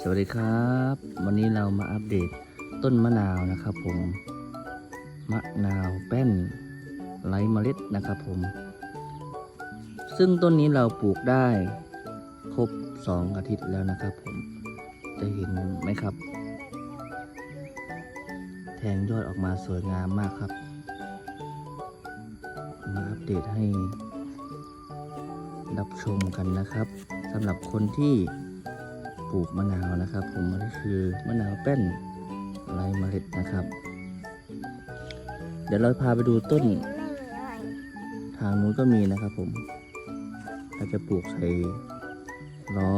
สวัสดีครับ วันนี้เรามาอัปเดตต้นมะนาวนะครับผม มะนาวแป้นไร้เมล็ดนะครับผม ซึ่งต้นนี้เราปลูกได้ครบสองอาทิตย์แล้วนะครับผม จะเห็นไหมครับ แทงยอดออกมาสวยงามมากครับ มาอัปเดตให้รับชมกันนะครับ สำหรับคนที่ปลูกมะนาวนะครับ ผมอันนี้คือมะนาวแป้นไรเมล็ดนะครับ เดี๋ยวเราพาไปดูต้น ทางนู้นก็มีนะครับ ผมเราจะปลูกใส่ล้อ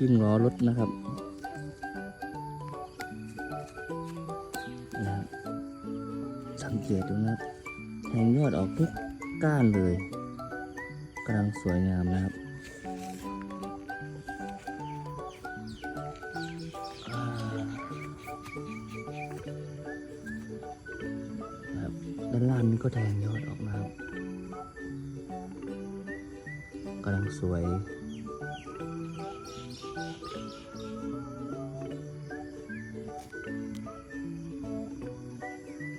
ยิ่งล้อรถนะครับนะครับสังเกตดูนะแทงยอดออกทุกก้านเลยกำลังสวยงามนะครับานล่างนี้ก็แทงยอดออกมาครับกำลังสวย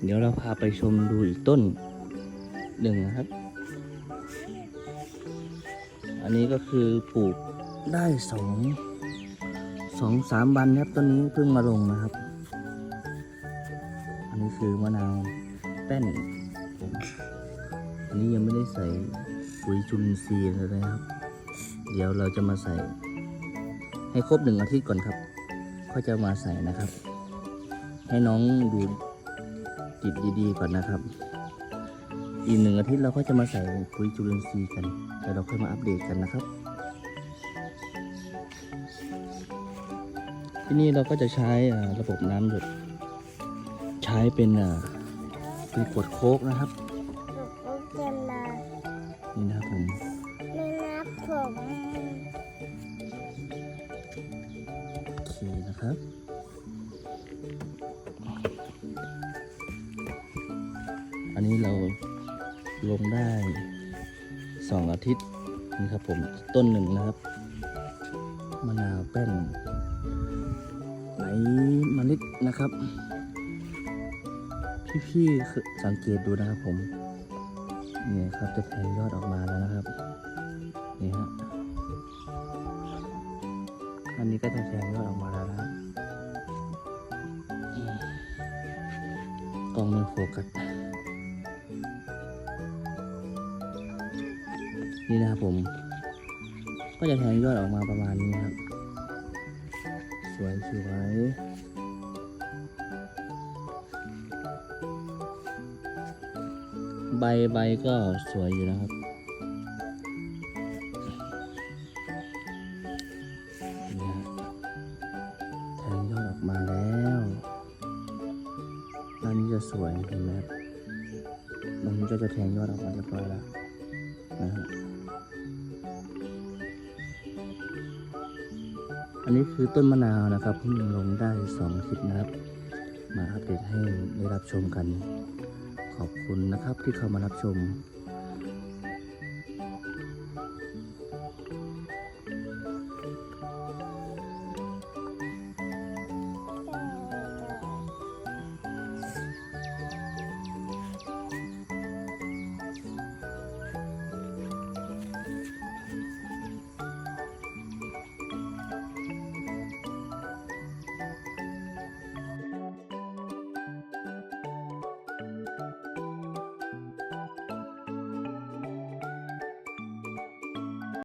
เดี๋ยวเราพาไปชมดูอีกต้นหนึ่งนะครับ อันนี้ก็คือปลูกได้สองสองสามวันครับต้นนี้เพิ่งมาลงนะครับ อันนี้คือมะนาว ป้น อันนี้ยังไม่ได้ใส่ปุ๋ยจุลินทรีย์เลยนะครับ เดี๋ยวเราจะมาใส่ ให้ครบหนึ่งอาทิตย์ก่อนครับก็จะมาใส่นะครับ ให้น้องดูจิตดีๆก่อนนะครับ อีกหนึ่งอาทิตย์เราก็จะมาใส่ปุ๋ยจุลินทรีย์กันเดี๋ยวเราค่อยมาอัปเดตกันนะครับ ที่นี่เราก็จะใช้ระบบน้ำหยดใช้เป็น เป็นขวดโค้กนะครับหนูก็จะมานี่นะครับผมไม่นับผมโอเคนะครับอันนี้เราลงได้สองอาทิตย์นี่ครับผมต้นหนึ่งนะครับมะนาวแป้นไหลเมล็ดนะครับ พี่ๆสังเกตดูนะครับผมเนี่ยครับจะแทงยอดออกมาแล้วนะครับนี่ฮะอันนี้ก็จะแทงยอดออกมาแล้วนะครับกล้องไม่โฟกัสนี่นะครับผม ก็จะแทงยอดออกมาประมาณนี้ครับ สวยสวย ใบใบก็สวยอยู่นะครับแทงยอดออกมาแล้วด้านนี้จะสวยเห็นไหมครับตรงนี้ก็จะแทงยอดออกมาเรียบร้อยแล้วนะฮะอันนี้คือต้นมะนาวนะครับเพิ่งลงได้สองอาทิตย์นะครับ มาอัปเดตให้ได้รับชมกัน ขอบคุณนะครับที่เข้ามารับชม